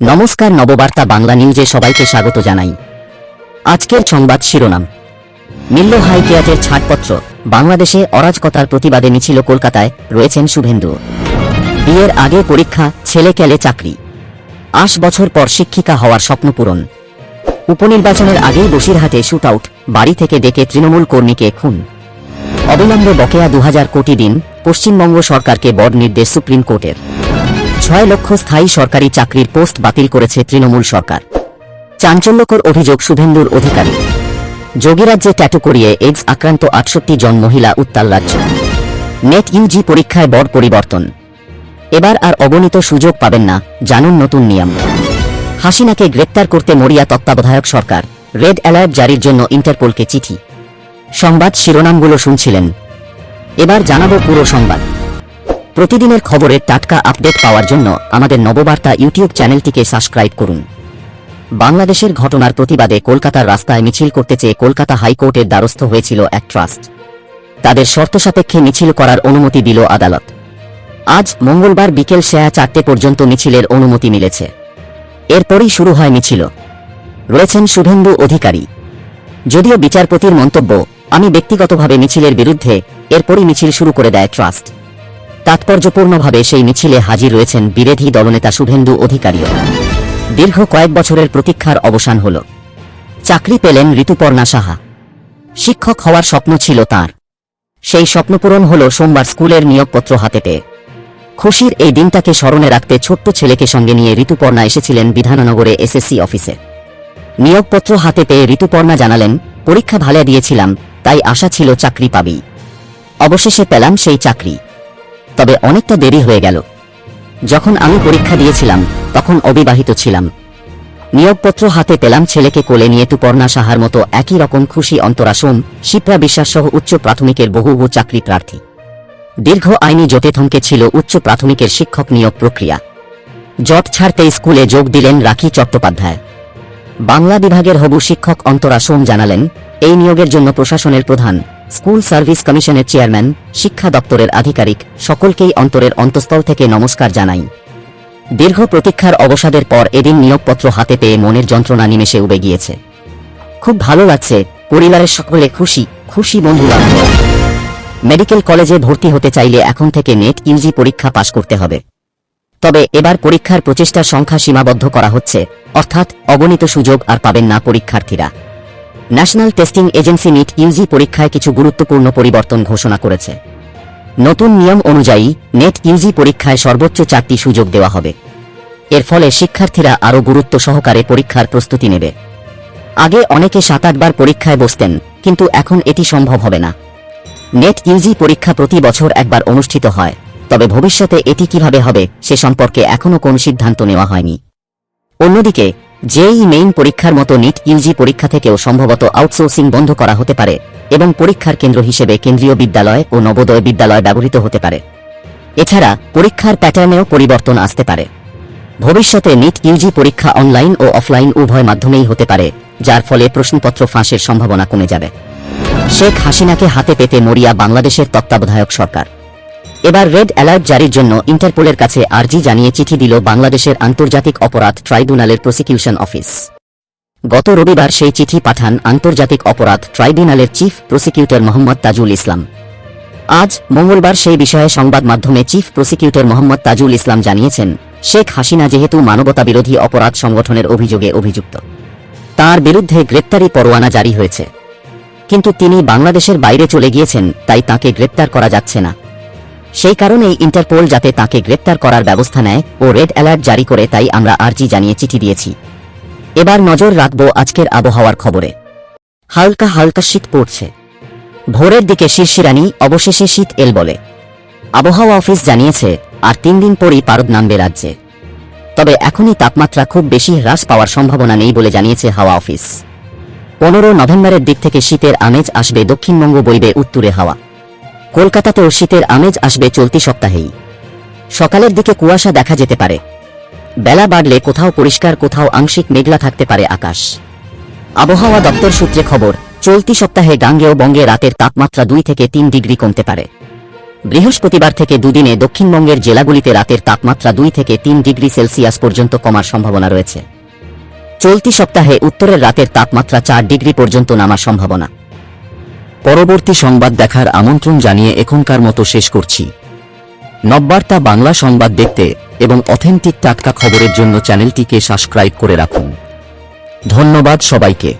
নমস্কার নববার্তা বাংলা নিউজে সবাইকে স্বাগত জানাই। আজকের সংবাদ শিরোনাম। মিল্ল হাই কেয়াটের ছাড়পত্র। বাংলাদেশে অরাজকতার প্রতিবাদে মিছিল কলকাতায় রয়েছেন শুভেন্দু। বিয়ের আগে পরীক্ষা, ছেলে কেলে চাকরি। আশ বছর পর শিক্ষিকা হওয়ার স্বপ্ন পূরণ। উপনির্বাচনের আগেই বসিরহাটে শুট আউট বাড়ি থেকে ডেকে তৃণমূল কর্মীকে খুন। অবিলম্বে বকেয়া দু হাজার কোটি দিন, পশ্চিমবঙ্গ সরকারকে বড় নির্দেশ সুপ্রিম কোর্টের। ছয় লক্ষ স্থায়ী সরকারি চাকরির পোস্ট বাতিল করেছে তৃণমূল সরকার। চাঞ্চল্যকর অভিযোগ শুভেন্দুর অধিকারী। যোগীরাজ্যে ট্যাটু করিয়ে এডস আক্রান্ত আটষট্টি জন মহিলা উত্তাল রাজ্য। নেট ইউজি পরীক্ষায় বড় পরিবর্তন। এবার আর অগণিত সুযোগ পাবেন না, জানুন নতুন নিয়ম। হাসিনাকে গ্রেপ্তার করতে মরিয়া তত্ত্বাবধায়ক সরকার, রেড অ্যালার্ট জারির জন্য ইন্টারপোলকে চিঠি। সংবাদ শিরোনামগুলো শুনছিলেন। এবার জানাব পুরো সংবাদ। প্রতিদিনের খবরের টাটকা আপডেট পাওয়ার জন্য আমাদের নববার্তা ইউটিউব চ্যানেলটিকে সাবস্ক্রাইব করুন। বাংলাদেশের ঘটনার প্রতিবাদে কলকাতার রাস্তায় মিছিল করতে চেয়ে কলকাতা হাইকোর্টের দ্বারস্থ হয়েছিল এক ট্রাস্ট। তাদের শর্ত সাপেক্ষে মিছিল করার অনুমতি দিল আদালত। আজ মঙ্গলবার বিকেল সেয়া চারটে পর্যন্ত মিছিলের অনুমতি মিলেছে। এরপরই শুরু হয় মিছিল। রয়েছেন শুভেন্দু অধিকারী। যদিও বিচারপতির মন্তব্য, আমি ব্যক্তিগতভাবে মিছিলের বিরুদ্ধে, এরপরই মিছিল শুরু করে দেয় ট্রাস্ট। তাৎপর্যপূর্ণভাবে সেই মিছিলে হাজির রয়েছেন বিরোধী দলনেতা শুভেন্দু অধিকারীও। দীর্ঘ কয়েক বছরের প্রতীক্ষার অবসান হল। চাকরি পেলেন ঋতুপর্ণা সাহা। শিক্ষক হওয়ার স্বপ্ন ছিল তার। সেই স্বপ্নপূরণ হল সোমবার স্কুলের নিয়োগপত্র হাতে পেয়ে। খুশির এই দিনটাকে স্মরণে রাখতে ছোট্ট ছেলেকে সঙ্গে নিয়ে ঋতুপর্ণা এসেছিলেন বিধাননগরে এসএসসি অফিসে। নিয়োগপত্র হাতে পেয়ে ঋতুপর্ণা জানালেন, পরীক্ষা ভালো দিয়েছিলাম, তাই আশা ছিল চাকরি পাবি। অবশেষে পেলাম সেই চাকরি। তবে অনেকটা দেরি হয়ে গেল। যখন আমি পরীক্ষা দিয়েছিলাম, তখন অবিবাহিত ছিলাম। নিয়োগপত্র হাতে পেলাম ছেলেকে কোলে নিয়ে তুপর্ণা সাহার মতো একই রকম খুশি অন্তরা সোম শিপ্রা বিশ্বাস সহ উচ্চ প্রাথমিকের বহু বহু চাকরি প্রার্থী। দীর্ঘ আইনি জোটে থমকে ছিল উচ্চ প্রাথমিকের শিক্ষক নিয়োগ প্রক্রিয়া। জট ছাড়তে স্কুলে যোগ দিলেন রাখি চট্টোপাধ্যায়। বাংলা বিভাগের হবু শিক্ষক অন্তরা সোম জানালেন, এই নিয়োগের জন্য প্রশাসনের প্রধান স্কুল সার্ভিস কমিশনের চেয়ারম্যান, শিক্ষা দপ্তরের আধিকারিক সকলকেই অন্তরের অন্তঃস্থল থেকে নমস্কার জানাই। দীর্ঘ প্রতীক্ষার অবসাদের পর এদিন নিয়োগপত্র হাতে পেয়ে মনের যন্ত্রণা নিমেষে উবে গিয়েছে। খুব ভালো লাগছে, পরিবারের সকলে খুশি খুশি বন্ধুরা। মেডিকেল কলেজে ভর্তি হতে চাইলে এখন থেকে নেট ইউজি পরীক্ষা পাশ করতে হবে। তবে এবার পরীক্ষার প্রচেষ্টার সংখ্যা সীমাবদ্ধ করা হচ্ছে, অর্থাৎ অগণিত সুযোগ আর পাবেন না পরীক্ষার্থীরা। National Testing Agency NEET UG পরীক্ষায় কিছু গুরুত্বপূর্ণ পরিবর্তন ঘোষণা করেছে। নতুন নিয়ম অনুযায়ী নেট ইউজি পরীক্ষায় সর্বোচ্চ চারটি সুযোগ দেওয়া হবে। এর ফলে শিক্ষার্থীরা আরও গুরুত্ব সহকারে পরীক্ষার প্রস্তুতি নেবে। আগে অনেকে সাত আটবার পরীক্ষায় বসতেন, কিন্তু এখন এটি সম্ভব হবে না। নেট ইউজি পরীক্ষা প্রতি বছর একবার অনুষ্ঠিত হয়, তবে ভবিষ্যতে এটি কীভাবে হবে সে সম্পর্কে এখনও কোন সিদ্ধান্ত নেওয়া হয়নি। অন্যদিকে জেই মেইন পরীক্ষার মতো নিট ইউজি পরীক্ষা থেকেও সম্ভবত আউটসোর্সিং বন্ধ করা হতে পারে এবং পরীক্ষার কেন্দ্র হিসেবে কেন্দ্রীয় বিদ্যালয় ও নবোদয় বিদ্যালয় ব্যবহৃত হতে পারে। এছাড়া পরীক্ষার প্যাটার্নেও পরিবর্তন আসতে পারে। ভবিষ্যতে নিট ইউজি পরীক্ষা অনলাইন ও অফলাইন উভয় মাধ্যমেই হতে পারে, যার ফলে প্রশ্নপত্র ফাঁসের সম্ভাবনা কমে যাবে। শেখ হাসিনাকে হাতে পেতে মরিয়া বাংলাদেশের তত্ত্বাবধায়ক সরকার। এবার রেড অ্যালার্ট জারির জন্য ইন্টারপোলের কাছে আর্জি জানিয়ে চিঠি দিল বাংলাদেশের আন্তর্জাতিক অপরাধ ট্রাইব্যুনালের প্রসিকিউশন অফিস। গত রবিবার সেই চিঠি পাঠান আন্তর্জাতিক অপরাধ ট্রাইব্যুনালের চিফ প্রসিকিউটর মোহাম্মদ তাজুল ইসলাম। আজ মঙ্গলবার সেই বিষয়ে সংবাদ মাধ্যমে চিফ প্রসিকিউটর মোহাম্মদ তাজুল ইসলাম জানিয়েছেন, শেখ হাসিনা যেহেতু মানবতা বিরোধী অপরাধ সংগঠনের অভিযোগে অভিযুক্ত। তার বিরুদ্ধে গ্রেপ্তারি পরোয়ানা জারি হয়েছে। কিন্তু তিনি বাংলাদেশের বাইরে চলে গিয়েছেন, তাই তাকে গ্রেপ্তার করা যাচ্ছে না। সেই কারণেই ইন্টারপোল যাতে তাকে গ্রেপ্তার করার ব্যবস্থা নেয় ও রেড অ্যালার্ট জারি করে তাই আমরা আর্জি জানিয়ে চিঠি দিয়েছি। এবার নজর রাখব আজকের আবহাওয়ার খবরে। হালকা হালকা শীত পড়ছে। ভোরের দিকে শিরশিরানি, অবশেষে শীত এল বলে। আবহাওয়া অফিস জানিয়েছে, আর তিন দিন পরই পারদ নামবে রাজ্যে। তবে এখনই তাপমাত্রা খুব বেশি হ্রাস পাওয়ার সম্ভাবনা নেই বলে জানিয়েছে হাওয়া অফিস। পনেরো নভেম্বরের দিক থেকে শীতের আমেজ আসবে দক্ষিণবঙ্গ বইবে উত্তুরে হাওয়া। কলকাতাতেও শীতের আমেজ আসবে চলতি সপ্তাহেই। সকালের দিকে কুয়াশা দেখা যেতে পারে। বেলা বাড়লে কোথাও পরিষ্কার, কোথাও আংশিক মেঘলা থাকতে পারে আকাশ। আবহাওয়া দপ্তর সূত্রে খবর, চলতি সপ্তাহে গাঙ্গেয় বঙ্গে রাতের তাপমাত্রা দুই থেকে তিন ডিগ্রি কমতে পারে। বৃহস্পতিবার থেকে দুদিনে দক্ষিণবঙ্গের জেলাগুলিতে রাতের তাপমাত্রা দুই থেকে তিন ডিগ্রি সেলসিয়াস পর্যন্ত কমার সম্ভাবনা রয়েছে। চলতি সপ্তাহে উত্তরের রাতের তাপমাত্রা চার ডিগ্রি পর্যন্ত নামার সম্ভাবনা। পরবর্তী সংবাদ দেখার আমন্ত্রণ জানিয়ে এখনকার মতো শেষ করছি। নববার্তা বাংলা সংবাদ দেখতে এবং অথেন্টিক টাটকা খবরের জন্য চ্যানেলটিকে সাবস্ক্রাইব করে রাখুন। ধন্যবাদ সবাইকে।